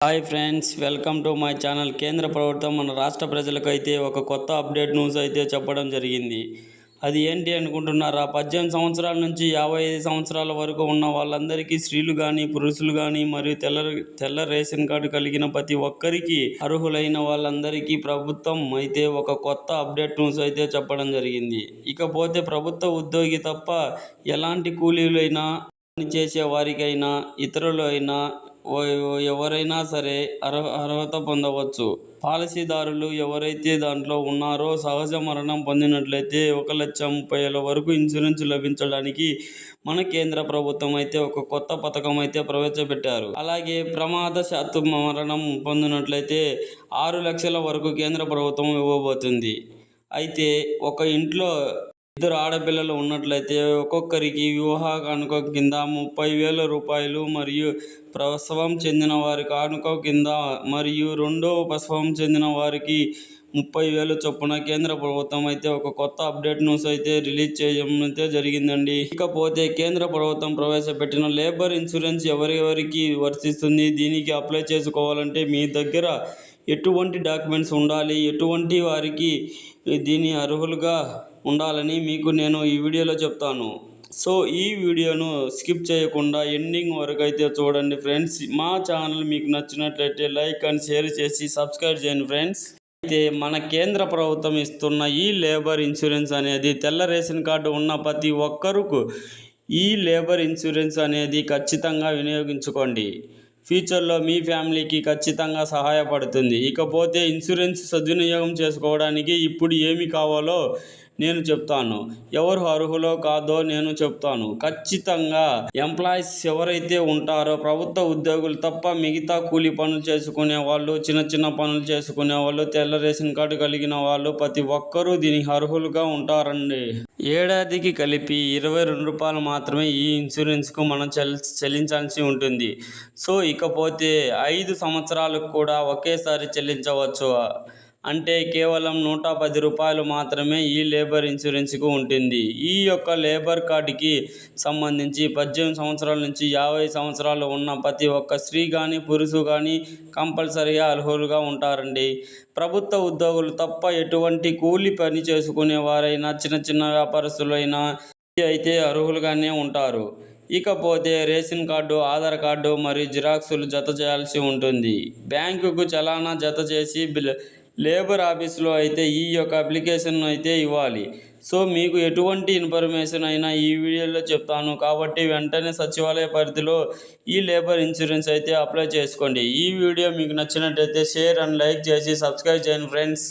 Hi friends welcome to my channel కేంద్ర ప్రభుత్వం. మన రాష్ట్ర ప్రజలకైతే ఒక కొత్త అప్డేట్ న్యూస్ అయితే చెప్పడం జరిగింది. అది ఏంటి అనుకుంటున్నారా? పద్దెనిమిది సంవత్సరాల నుంచి యాభై ఐదు సంవత్సరాల వరకు ఉన్న వాళ్ళందరికీ స్త్రీలు కానీ పురుషులు కానీ మరియు తెల్ల తెల్ల రేషన్ కార్డు కలిగిన ప్రతి ఒక్కరికి అర్హులైన వాళ్ళందరికీ ప్రభుత్వం అయితే ఒక కొత్త అప్డేట్ న్యూస్ అయితే చెప్పడం జరిగింది. ఇకపోతే ప్రభుత్వ ఉద్యోగి తప్ప ఎలాంటి కూలీలైనా పనిచేసే వారికైనా ఇతరులైనా ఎవరైనా సరే అర్హ అర్హత పొందవచ్చు. పాలసీదారులు ఎవరైతే దాంట్లో ఉన్నారో సహజ మరణం పొందినట్లయితే ఒక లక్ష ముప్పై ఏళ్ళ వరకు ఇన్సూరెన్స్ లభించడానికి మన కేంద్ర ప్రభుత్వం అయితే ఒక కొత్త పథకం అయితే ప్రవేశపెట్టారు. అలాగే ప్రమాద శాతం మరణం పొందినట్లయితే ఆరు లక్షల వరకు కేంద్ర ప్రభుత్వం ఇవ్వబోతుంది. అయితే ఒక ఇంట్లో ఇద్దరు ఆడపిల్లలు ఉన్నట్లయితే ఒక్కొక్కరికి వివాహ కానుక కింద ముప్పై వేల రూపాయలు మరియు ప్రసవం చెందిన వారి కానుక కింద మరియు రెండో ప్రసవం చెందిన వారికి ముప్పై వేలు చొప్పున కేంద్ర ప్రభుత్వం అయితే ఒక కొత్త అప్డేట్ న్యూస్ అయితే రిలీజ్ చేయడం అయితే జరిగిందండి. ఇకపోతే కేంద్ర ప్రభుత్వం ప్రవేశపెట్టిన లేబర్ ఇన్సూరెన్స్ ఎవరెవరికి వర్తిస్తుంది? దీనికి అప్లై చేసుకోవాలంటే మీ దగ్గర ఎటువంటి డాక్యుమెంట్స్ ఉండాలి? ఎటువంటి వారికి దీని అర్హులుగా ఉండాలని మీకు నేను ఈ వీడియోలో చెప్తాను. సో ఈ వీడియోను స్కిప్ చేయకుండా ఎండింగ్ వరకు అయితే చూడండి ఫ్రెండ్స్. మా ఛానల్ మీకు నచ్చినట్లయితే లైక్ అండ్ షేర్ చేసి సబ్స్క్రైబ్ చేయండి ఫ్రెండ్స్. అయితే మన కేంద్ర ప్రభుత్వం ఇస్తున్న ఈ లేబర్ ఇన్సూరెన్స్ అనేది తెల్ల రేషన్ కార్డు ఉన్న ప్రతి ఒక్కరుకు ఈ లేబర్ ఇన్సూరెన్స్ అనేది ఖచ్చితంగా వినియోగించుకోండి. ఫ్యూచర్లో మీ ఫ్యామిలీకి ఖచ్చితంగా సహాయపడుతుంది. ఇకపోతే ఇన్సూరెన్స్ సద్వినియోగం చేసుకోవడానికి ఇప్పుడు ఏమి కావాలో నేను చెప్తాను. ఎవరు అర్హులో కాదో నేను చెప్తాను. ఖచ్చితంగా ఎంప్లాయీస్ ఎవరైతే ఉంటారో ప్రభుత్వ ఉద్యోగులు తప్ప మిగతా కూలీ పనులు చేసుకునే వాళ్ళు చిన్న చిన్న పనులు చేసుకునే వాళ్ళు తెల్ల రేషన్ కార్డు కలిగిన వాళ్ళు ప్రతి ఒక్కరూ దీనికి అర్హులుగా ఉంటారండి. ఏడాదికి కలిపి ఇరవై రెండు రూపాయలు మాత్రమే ఈ ఇన్సూరెన్స్కు మనం చెల్ చెల్లించాల్సి ఉంటుంది. సో ఇకపోతే ఐదు సంవత్సరాలకు కూడా ఒకేసారి చెల్లించవచ్చు. అంటే కేవలం నూట పది రూపాయలు మాత్రమే ఈ లేబర్ ఇన్సూరెన్స్కు ఉంటుంది. ఈ యొక్క లేబర్ కార్డుకి సంబంధించి పద్దెనిమిది సంవత్సరాల నుంచి యాభై సంవత్సరాలు ఉన్న ప్రతి ఒక్క స్త్రీ కానీ పురుషు కానీ కంపల్సరీగా అర్హులుగా ఉంటారండి. ప్రభుత్వ ఉద్యోగులు తప్ప ఎటువంటి కూలి పని చేసుకునే వారైనా చిన్న చిన్న వ్యాపారస్తులైనా అయితే అర్హులుగానే ఉంటారు. ఇకపోతే రేషన్ కార్డు ఆధార్ కార్డు మరియు జిరాక్సులు జత చేయాల్సి ఉంటుంది. బ్యాంకుకు చలానా జత చేసి బిల్ లేబర్ ఆఫీస్లో అయితే ఈ యొక్క అప్లికేషన్ అయితే ఇవ్వాలి. సో మీకు ఎటువంటి ఇన్ఫర్మేషన్ అయినా ఈ వీడియోలో చెప్తాను. కాబట్టి వెంటనే సచివాలయ పరిధిలో ఈ లేబర్ ఇన్సూరెన్స్ అయితే అప్లై చేసుకోండి. ఈ వీడియో మీకు నచ్చినట్టయితే షేర్ అండ్ లైక్ చేసి సబ్స్క్రైబ్ చేయండి ఫ్రెండ్స్.